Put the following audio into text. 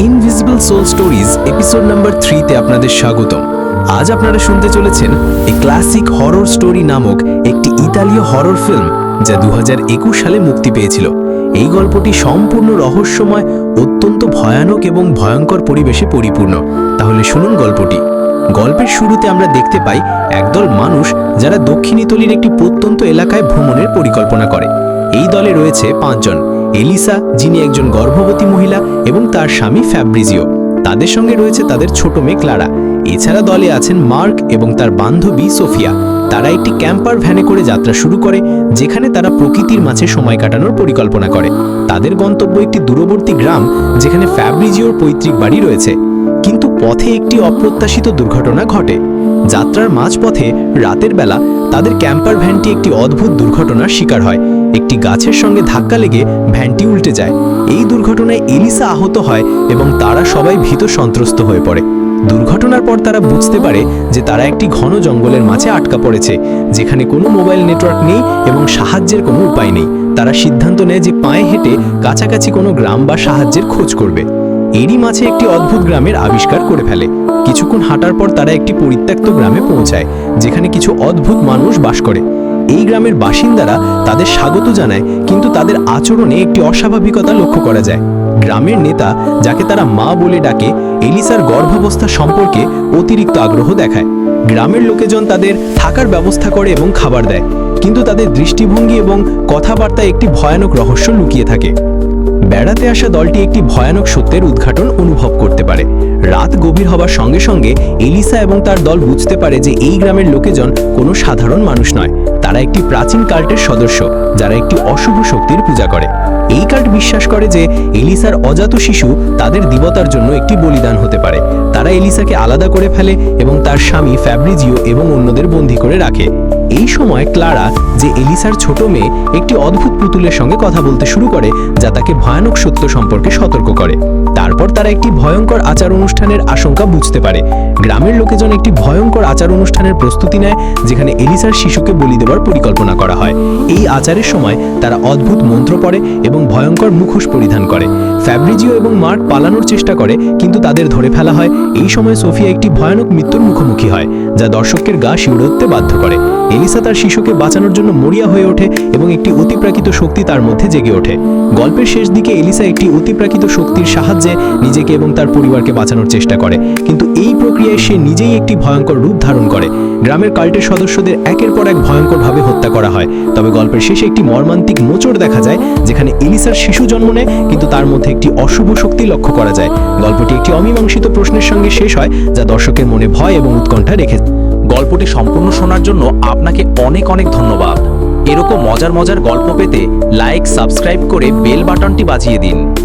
Invisible soul stories episode number থ্রিতে আপনাদের স্বাগতম। আজ আপনারা শুনতে চলেছেন এ ক্লাসিক হরর স্টোরি নামক একটি ইতালীয় হরর ফিল্ম যা দু সালে মুক্তি পেয়েছিল। এই গল্পটি সম্পূর্ণ রহস্যময়, অত্যন্ত ভয়ানক এবং ভয়ঙ্কর পরিবেশে পরিপূর্ণ। তাহলে শুনুন গল্পটি। গল্পের শুরুতে আমরা দেখতে পাই একদল মানুষ যারা দক্ষিণ ইতালির একটি প্রত্যন্ত এলাকায় ভ্রমণের পরিকল্পনা করে। এই দলে রয়েছে পাঁচজন। এলিসা, যিনি একজন গর্ভবতী মহিলা এবং তার স্বামী ফ্যাব্রিজিও, তাদের সঙ্গে রয়েছে তাদের ছোট মেয়ে ক্লারা। এছাড়া দলে আছেন মার্ক এবং তার বান্ধবী সোফিয়া। তারা একটি ক্যাম্পার ভ্যানে করে যাত্রা শুরু করে, যেখানে তারা প্রকৃতির মাঝে সময় কাটানোর পরিকল্পনা করে। তাদের গন্তব্য একটি দূরবর্তী গ্রাম, যেখানে ফ্যাব্রিজিওর পৈতৃক বাড়ি রয়েছে। কিন্তু পথে একটি অপ্রত্যাশিত দুর্ঘটনা ঘটে। যাত্রার মাঝপথে রাতের বেলা তাদের ক্যাম্পার ভ্যানটি একটি অদ্ভুত দুর্ঘটনার শিকার হয়। একটি গাছের সঙ্গে ধাক্কা লেগে ভ্যানটি উল্টে যায়। এই দুর্ঘটনায় এলিসা আহত হয় এবং তারা সবাই ভীত সন্ত্রস্ত হয়ে পড়ে। দুর্ঘটনার পর তারা বুঝতে পারে যে তারা একটি ঘন জঙ্গলের মাঝে আটকা পড়েছে, যেখানে কোনো মোবাইল নেটওয়ার্ক নেই এবং সাহায্যের কোনো উপায় নেই। তারা সিদ্ধান্ত নেয় যে পায়ে হেঁটে কাছাকাছি কোনো গ্রাম বা সাহায্যের খোঁজ করবে। এরই মাঝে একটি অদ্ভুত গ্রামের আবিষ্কার করে ফেলে। কিছুক্ষণ হাঁটার পর তারা একটি পরিত্যক্ত গ্রামে পৌঁছায়, যেখানে কিছু অদ্ভুত মানুষ বাস করে। এই গ্রামের বাসিন্দারা তাদের স্বাগত জানায়, কিন্তু তাদের আচরণে একটি অস্বাভাবিকতা লক্ষ্য করা যায়। গ্রামের নেতা, যাকে তারা মা বলে ডাকে, এলিসার গর্ভাবস্থা সম্পর্কে অতিরিক্ত আগ্রহ দেখায়। গ্রামের লোকেজন তাদের থাকার ব্যবস্থা করে এবং খাবার দেয়, কিন্তু তাদের দৃষ্টিভঙ্গি এবং কথাবার্তায় একটি ভয়ানক রহস্য লুকিয়ে থাকে। বেড়াতে আসা দলটি একটি ভয়ানক সত্যের উদ্ঘাটন অনুভব করতে পারে। রাত গভীর হবার সঙ্গে সঙ্গে এলিসা এবং তার দল বুঝতে পারে যে এই গ্রামের লোকেজন কোনো সাধারণ মানুষ নয়। তারা একটি প্রাচীন কাল্টের সদস্য, যারা একটি অশুভ শক্তির পূজা করে। এই কাল্ট বিশ্বাস করে যে এলিসার অজাত শিশু তাদের দিবতার জন্য একটি বলিদান হতে পারে। তারা এলিসাকে আলাদা করে ফেলে এবং তার স্বামী ফ্যাব্রিজিও এবং অন্যদের বন্দী করে রাখে। এই সময় ক্লারা যে এলিসার ছোট মেয়ে একটি অদ্ভুত পুতুলের সঙ্গে কথা বলতে শুরু করে, যা তাকে ভয়ানক সত্য সম্পর্কে সতর্ক করে। তারপর তারা একটি ভয়ঙ্কর আচার অনুষ্ঠানের আশঙ্কা বুঝতে পারে। গ্রামের লোকেজন একটি ভয়ঙ্কর আচার অনুষ্ঠানের প্রস্তুতি নেয়, যেখানে এলিসার শিশুকে বলি দেওয়ার পরিকল্পনা করা হয়। এই আচারের সময় তারা অদ্ভুত মন্ত্র পড়ে এবং ভয়ঙ্কর মুখোশ পরিধান করে। ফ্যাব্রিজিও এবং মার্ক পালানোর চেষ্টা করে, কিন্তু তাদের ধরে ফেলা হয়, এই সময় সোফিয়া একটি ভয়ানক মৃত্যুর মুখোমুখি হয়, যা দর্শকের গা শিউড়ে উঠতে বাধ্য করে। এলিসা তার শিশুকে বাঁচানোর জন্য মরিয়া হয়ে ওঠে এবং একটি অতিপ্রাকৃত শক্তি তার মধ্যে জেগে ওঠে। গল্পের শেষ দিকে এলিসা একটি অতিপ্রাকৃত শক্তির সাহায্যে নিজেকে এবং তার পরিবারকে বাঁচানোর চেষ্টা করে। কিন্তু এই প্রক্রিয়ায় সে নিজেই একটি ভয়ঙ্কর রূপ ধারণ করে। গ্রামের কাল্টের সদস্যদের একের পর এক ভয়ঙ্করভাবে হত্যা করা হয়। তবে গল্পের শেষে একটি মর্মান্তিক মোচড় দেখা যায়, যেখানে এলিসার শিশু জন্ম নেয়, কিন্তু তার মধ্যে একটি অশুভ শক্তি লক্ষ্য করা যায়। গল্পটি একটি অমীমাংসিত প্রশ্নের সঙ্গে শেষ হয়, যা দর্শকের মনে ভয় এবং উৎকণ্ঠা রেখে গল্পটি সম্পূর্ণ শোনার জন্য আপনাকে অনেক অনেক ধন্যবাদ। এরকম মজার মজার গল্প পেতে লাইক সাবস্ক্রাইব করে বেল বাটনটি বাজিয়ে দিন।